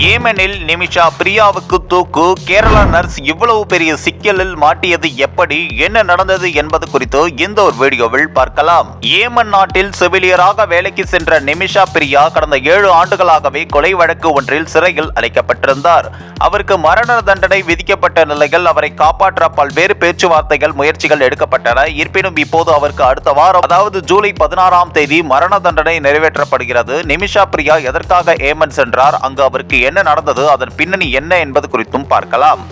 Yeah. ஏமனில் Nimisha பிரியாவுக்கு தூக்கு Kerala nurse இவ்வளவு பெரிய சிக்கலில் மாட்டியது எப்படி என்ன நடந்தது என்பது குறித்து இந்த ஒரு வீடியோவில் பார்க்கலாம். ஏமன் நாட்டில் செவிலியராக வேலைக்கு சென்ற நிமிஷா பிரியா கடந்த ஏழு ஆண்டுகளாகவே கொலை வழக்கு ஒன்றில் சிறையில் அடைக்கப்பட்டிருந்தார். அவருக்கு மரண தண்டனை விதிக்கப்பட்ட நிலையில் அவரை காப்பாற்ற பல்வேறு பேச்சுவார்த்தைகள் முயற்சிகள் எடுக்கப்பட்டன. இருப்பினும் இப்போது அவருக்கு அடுத்த வாரம் அதாவது ஜூலை பதினாறாம் தேதி மரண தண்டனை நிறைவேற்றப்படுகிறது. நிமிஷா பிரியா எதற்காக ஏமன் சென்றார்? அங்கு அவருக்கு என்ன நடந்தது அதன் பின்னணி என்ன என்பது குறித்தும் பார்க்கலாம்.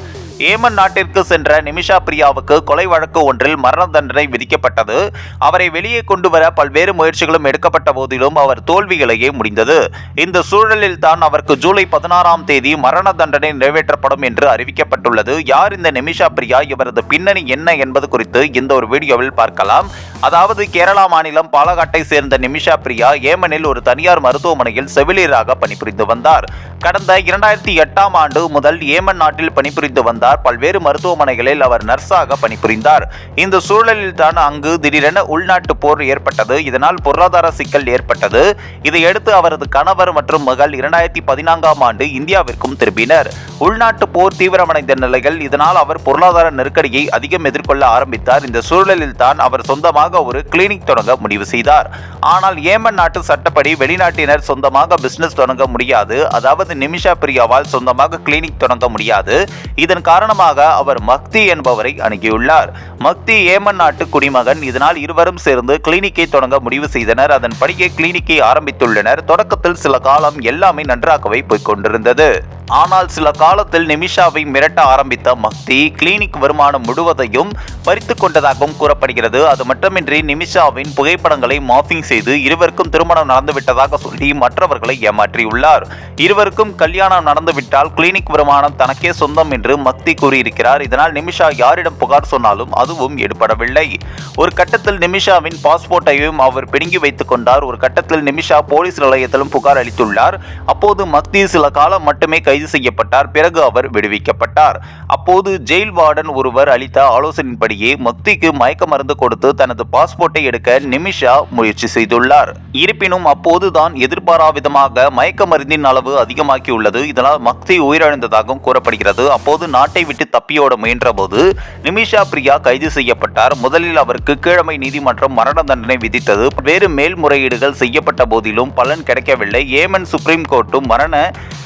ஏமன் நாட்டிற்கு சென்ற நிமிஷா பிரியாவுக்கு கொலை வழக்கு ஒன்றில் மரண தண்டனை விதிக்கப்பட்டது. அவரை வெளியே கொண்டு வர பல்வேறு முயற்சிகளும் எடுக்கப்பட்ட போதிலும் அவர் தோல்விகளையே முடிந்தது. இந்த சூழலில் தான் அவருக்கு ஜூலை பதினாறாம் தேதி மரண தண்டனை நிறைவேற்றப்படும் என்று அறிவிக்கப்பட்டுள்ளது. யார் இந்த நிமிஷா பிரியா? இவரது பின்னணி என்ன என்பது குறித்து இந்த ஒரு வீடியோவில் பார்க்கலாம். அதாவது கேரளா மாநிலம் பாலகாட்டை சேர்ந்த நிமிஷா பிரியா ஏமனில் ஒரு தனியார் மருத்துவமனையில் செவிலியராக பணிபுரிந்து வந்தார். கடந்த இரண்டாயிரத்தி எட்டாம் ஆண்டு முதல் ஏமன் நாட்டில் பணிபுரிந்து வந்தார். பல்வேறு மருத்துவமனைகளில் அவர் நர்ஸாக பணிபுரிந்தார். இந்த சூழலில் தான் அங்கு திடீரென உள்நாட்டு போர் ஏற்பட்டது. இதனால் பொருளாதார சிக்கல் ஏற்பட்டது. இதையடுத்து அவரது கணவர் மற்றும் மகள் இரண்டாயிரத்தி பதினான்காம் ஆண்டு இந்தியாவிற்கும் திரும்பினர். உள்நாட்டு போர் தீவிரமடைந்த நிலையில் இதனால் அவர் பொருளாதார நெருக்கடியை அதிகம் எதிர்கொள்ள ஆரம்பித்தார். இந்த சூழலில் தான் அவர் சொந்தமாக ஒரு கிளினிக் தொடங்க முடிவு செய்தார். ஆனால் ஏமன் நாட்டு சட்டப்படி வெளிநாட்டினர் சொந்தமாக பிசினஸ் தொடங்க முடியாது. அதாவது நிமிஷா பிரியாவால் சொந்தமாக கிளினிக் தொடங்க முடியாது. இதன் காரணமாக அவர் மக்தி என்பவரை அணுகியுள்ளார். மக்தி ஏமன் நாட்டு குடிமகன். இதனால் இருவரும் சேர்ந்து கிளினிக்கை தொடங்க முடிவு செய்தனர். அதன்படியே கிளினிக்கை ஆரம்பித்துள்ளனர். தொடக்கத்தில் சில காலம் எல்லாமே நன்றாகவே போய்க் கொண்டிருந்தது. ஆனால் சில காலத்தில் நிமிஷாவை மிரட்ட ஆரம்பித்த மக்தி கிளினிக் வருமானம் முழுவதையும் பறித்து கொண்டதாகவும் கூறப்படுகிறது. அது மட்டுமின்றி நிமிஷாவின் புகைப்படங்களை மாஃபிங் செய்து இருவருக்கும் திருமணம் நடந்துவிட்டதாக சொல்லி மற்றவர்களை ஏமாற்றியுள்ளார். இருவருக்கும் கல்யாணம் நடந்துவிட்டால் கிளினிக் வருமானம் தனக்கே சொந்தம் என்று மக்தி கூறியிருக்கிறார். இதனால் நிமிஷா யாரிடம் புகார் சொன்னாலும் அதுவும் எடுபடவில்லை. ஒரு கட்டத்தில் நிமிஷாவின் பாஸ்போர்ட்டையும் அவர் பிடுங்கி வைத்துக் கொண்டார். ஒரு கட்டத்தில் நிமிஷா போலீஸ் நிலையத்திலும் புகார் அளித்துள்ளார். அப்போது மக்தி சில காலம் மட்டுமே கை கைது செய்யப்பட்டார். பிறகு அவர் விடுவிக்கப்பட்டார். அப்போது ஜெயில் வார்டன் ஒருவர் அளித்த ஆலோசனையின்படியே மக்திக்கு மயக்க மருந்து கொடுத்து தனது பாஸ்போர்ட்டை எடுக்க நிமிஷா முயற்சி செய்துள்ளார். இருப்பினும் அப்போதுதான் எதிர்பாராவிதமாக மயக்க மருந்தின் அளவு அதிகமாக்கியுள்ளது இதனால் மக்தி உயிரிழந்ததாகவும் கூறப்படுகிறது. அப்போது நாட்டை விட்டு தப்பியோட முயன்றபோது நிமிஷா பிரியா கைது செய்யப்பட்டார். முதலில் அவருக்கு கீழமை நீதிமன்றம் மரண தண்டனை விதித்தது. வேறு மேல்முறையீடுகள் செய்யப்பட்ட போதிலும் பலன் கிடைக்கவில்லை. ஏமன் சுப்ரீம் கோர்ட்டும் மரண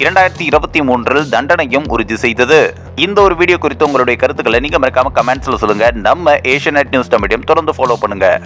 இரண்டாயிரத்தி இருபத்தி மூன்றில் தண்டனையும் உறுதி செய்தது. இந்த ஒரு வீடியோ குறித்து உங்களுடைய கருத்துக்களை நீங்க மறக்காம கமெண்ட்ஸ்ல சொல்லுங்க. நம்ம ஏஷியநெட் நியூஸ் தமிழையும் தொடர்ந்து ஃபாலோ பண்ணுங்க.